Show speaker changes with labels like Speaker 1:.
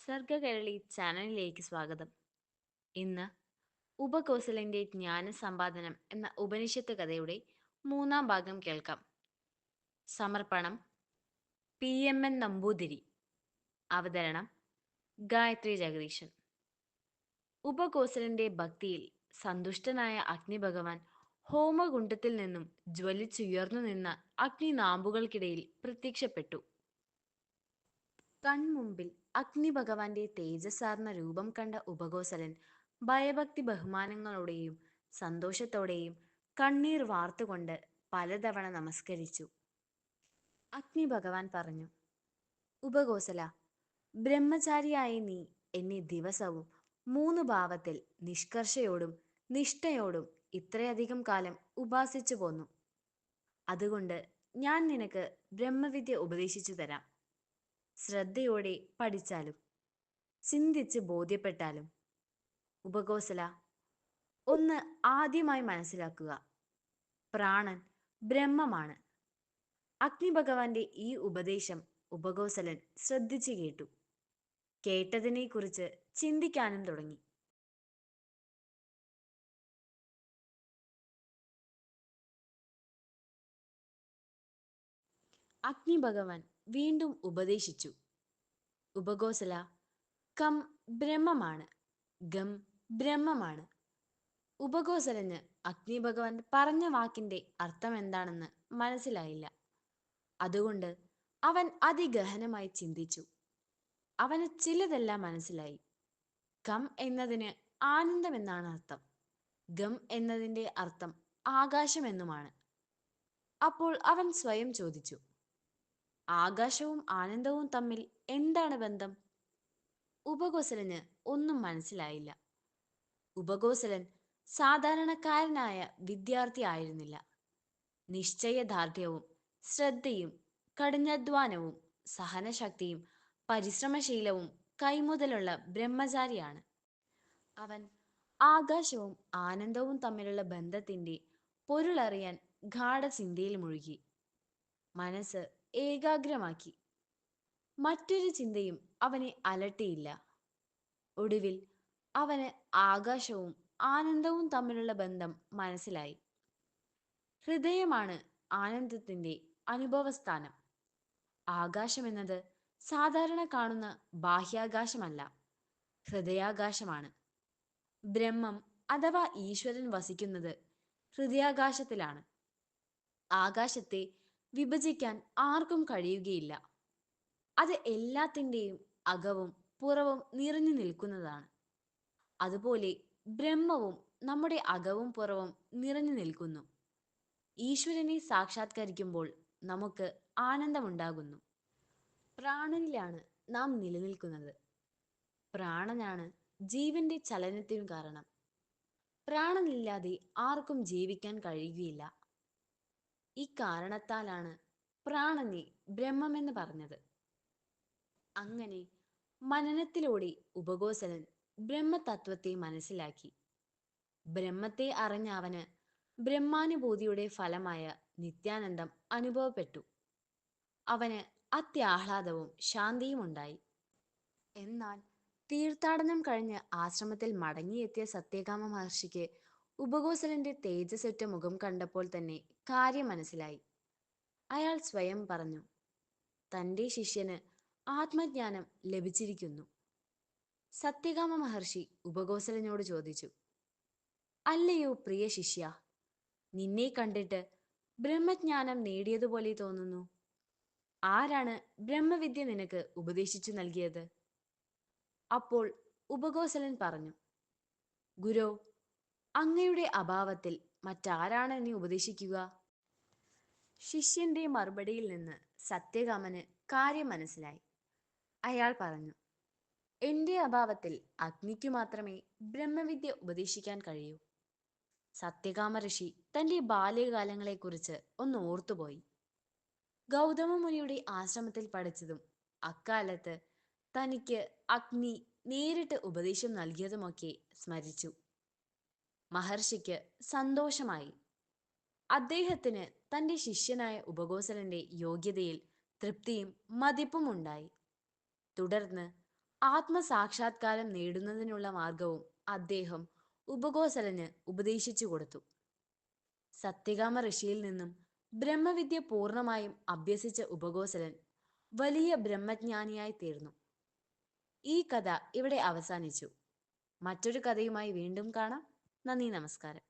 Speaker 1: സർഗകരളി ചാനലിലേക്ക് സ്വാഗതം. ഇന്ന് ഉപകോസലിന്റെ ജ്ഞാനസമ്പാദനം എന്ന ഉപനിഷത്ത് കഥയുടെ മൂന്നാം ഭാഗം കേൾക്കാം. സമർപ്പണം പി. എം. എൻ. നമ്പൂതിരി. അവതരണം ഗായത്രി ജഗദീശൻ. ഉപകോസലിന്റെ ഭക്തിയിൽ സന്തുഷ്ടനായ അഗ്നിഭഗവാൻ ഹോമകുണ്ഡത്തിൽ നിന്നും ജ്വലിച്ചുയർന്നു നിന്ന അഗ്നിനാമ്പുകൾക്കിടയിൽ പ്രത്യക്ഷപ്പെട്ടു. കൺമുമ്പിൽ അഗ്നിഭഗവാന്റെ തേജസ്സാർന്ന രൂപം കണ്ട ഉപകോസലൻ ഭയഭക്തി ബഹുമാനങ്ങളോടെയും സന്തോഷത്തോടെയും കണ്ണീർ വാർത്തുകൊണ്ട് പലതവണ നമസ്കരിച്ചു. അഗ്നിഭഗവാൻ പറഞ്ഞു ഉപകോസല ബ്രഹ്മചാരിയായ നീ എന്നെ ദിവസവും മൂന്ന് ഭാവത്തിൽ നിഷ്കർഷയോടും നിഷ്ഠയോടും ഇത്രയധികം കാലം ഉപാസിച്ചു പോന്നു. അതുകൊണ്ട് ഞാൻ നിനക്ക് ബ്രഹ്മവിദ്യ ഉപദേശിച്ചു തരാം. ശ്രദ്ധയോടെ പഠിച്ചാലും ചിന്തിച്ച് ബോധ്യപ്പെട്ടാലും. ഉപകോസല ഒന്ന് ആദ്യമായി മനസ്സിലാക്കുക. പ്രാണൻ ബ്രഹ്മമാണ്. അഗ്നിഭഗവാന്റെ ഈ ഉപദേശം ഉപകോസലൻ ശ്രദ്ധിച്ചു കേട്ടു. കേട്ടതിനെക്കുറിച്ച് ചിന്തിക്കാനും തുടങ്ങി. അഗ്നിഭഗവാൻ വീണ്ടും ഉപദേശിച്ചു. ഉപഗോസല കം ബ്രഹ്മമാണ് ഗം ബ്രഹ്മമാണ്. ഉപകോസലന് അഗ്നിഭഗവാൻ പറഞ്ഞ വാക്കിന്റെ അർത്ഥം എന്താണെന്ന് മനസ്സിലായില്ല. അതുകൊണ്ട് അവൻ അതിഗഹനമായി ചിന്തിച്ചു. അവന് ചിലതെല്ലാം മനസ്സിലായി. കം എന്നതിന് ആനന്ദം എന്നാണ് അർത്ഥം. ഗം എന്നതിന്റെ അർത്ഥം ആകാശമെന്നുമാണ്. അപ്പോൾ അവൻ സ്വയം ചോദിച്ചു. ആകാശവും ആനന്ദവും തമ്മിൽ എന്താണ് ബന്ധം? ഉപകോസലന് ഒന്നും മനസ്സിലായില്ല. ഉപകോസലൻ സാധാരണക്കാരനായ വിദ്യാർത്ഥി ആയിരുന്നില്ല. നിശ്ചയദാർഢ്യവും ശ്രദ്ധയും കഠിനാധ്വാനവും സഹനശക്തിയും പരിശ്രമശീലവും കൈമുതലുള്ള ബ്രഹ്മചാരിയാണ്. അവൻ ആകാശവും ആനന്ദവും തമ്മിലുള്ള ബന്ധത്തിന്റെ പൊരുളറിയാൻ ഗാഠചിന്തയിൽ മുഴുകി. മനസ്സ് ഏകാഗ്രമാക്കി. മറ്റൊരു ചിന്തയും അവനെ അലട്ടിയില്ല. ഒടുവിൽ അവന് ആകാശവും ആനന്ദവും തമ്മിലുള്ള ബന്ധം മനസ്സിലായി. ഹൃദയമാണ് ആനന്ദത്തിന്റെ അനുഭവസ്ഥാനം. ആകാശമെന്നത് സാധാരണ കാണുന്ന ബാഹ്യാകാശമല്ല ഹൃദയാകാശമാണ്. ബ്രഹ്മം അഥവാ ഈശ്വരൻ വസിക്കുന്നത് ഹൃദയാകാശത്തിലാണ്. ആകാശത്തെ വിഭജിക്കാൻ ആർക്കും കഴിയുകയില്ല. അത് എല്ലാത്തിന്റെയും അകവും പുറവും നിറഞ്ഞു നിൽക്കുന്നതാണ്. അതുപോലെ ബ്രഹ്മവും നമ്മുടെ അകവും പുറവും നിറഞ്ഞു നിൽക്കുന്നു. ഈശ്വരനെ സാക്ഷാത്കരിക്കുമ്പോൾ നമുക്ക് ആനന്ദമുണ്ടാകുന്നു. പ്രാണനിലാണ് നാം നിലനിൽക്കുന്നത്. പ്രാണനാണ് ജീവന്റെ ചലനത്തിനു കാരണം. പ്രാണനില്ലാതെ ആർക്കും ജീവിക്കാൻ കഴിയുകയില്ല. ഈ കാരണത്താലാണ് പ്രാണനെ ബ്രഹ്മമെന്ന് പറഞ്ഞത്. അങ്ങനെ മനനത്തിലൂടെ ഉപഗോസലൻ ബ്രഹ്മതത്വത്തെ മനസ്സിലാക്കി. ബ്രഹ്മത്തെ അറിഞ്ഞ അവന് ബ്രഹ്മാനുഭൂതിയുടെ ഫലമായ നിത്യാനന്ദം അനുഭവപ്പെട്ടു. അവന് അത്യാഹ്ലാദവും ശാന്തിയും ഉണ്ടായി. എന്നാൽ തീർത്ഥാടനം കഴിഞ്ഞ് ആശ്രമത്തിൽ മടങ്ങിയെത്തിയ സത്യകാമ മഹർഷിക്ക് ഉപകോസലന്റെ തേജസ്സുറ്റ മുഖം കണ്ടപ്പോൾ തന്നെ കാര്യം മനസ്സിലായി. അയാൾ സ്വയം പറഞ്ഞു തന്റെ ശിഷ്യന് ആത്മജ്ഞാനം ലഭിച്ചിരിക്കുന്നു. സത്യകാമ മഹർഷി ഉപഗോസലനോട് ചോദിച്ചു അല്ലയോ പ്രിയ ശിഷ്യ നിന്നെ കണ്ടിട്ട് ബ്രഹ്മജ്ഞാനം നേടിയതുപോലെ തോന്നുന്നു. ആരാണ് ബ്രഹ്മവിദ്യ നിനക്ക് ഉപദേശിച്ചു നൽകിയത്? അപ്പോൾ ഉപഗോസലൻ പറഞ്ഞു ഗുരു അങ്ങയുടെ അഭാവത്തിൽ മറ്റാരാണ് എന്നെ ഉപദേശിക്കുക? ശിഷ്യന്റെ മറുപടിയിൽ നിന്ന് സത്യകാമന് കാര്യം മനസ്സിലായി. അയാൾ പറഞ്ഞു എന്റെ അഭാവത്തിൽ അഗ്നിക്കു മാത്രമേ ബ്രഹ്മവിദ്യ ഉപദേശിക്കാൻ കഴിയൂ. സത്യകാമ ഋഷി തന്റെ ബാല്യകാലങ്ങളെക്കുറിച്ച് ഒന്ന് ഓർത്തുപോയി. ഗൗതമ മുനിയുടെ ആശ്രമത്തിൽ പഠിച്ചതും അക്കാലത്ത് തനിക്ക് അഗ്നി നേരിട്ട് ഉപദേശം നൽകിയതുമൊക്കെ സ്മരിച്ചു. മഹർഷിക്ക് സന്തോഷമായി. അദ്ദേഹത്തിന് തന്റെ ശിഷ്യനായ ഉപഗോസലന്റെ യോഗ്യതയിൽ തൃപ്തിയും മതിപ്പും ഉണ്ടായി. തുടർന്ന് ആത്മസാക്ഷാത്കാരം നേടുന്നതിനുള്ള മാർഗവും അദ്ദേഹം ഉപഗോസലന് ഉപദേശിച്ചു കൊടുത്തു. സത്യകാമ ഋഷിയിൽ നിന്നും ബ്രഹ്മവിദ്യ പൂർണമായും അഭ്യസിച്ച ഉപഗോസലൻ വലിയ ബ്രഹ്മജ്ഞാനിയായി തീർന്നു. ഈ കഥ ഇവിടെ അവസാനിച്ചു. മറ്റൊരു കഥയുമായി വീണ്ടും കാണാം. നന്ദി നമസ്കാരം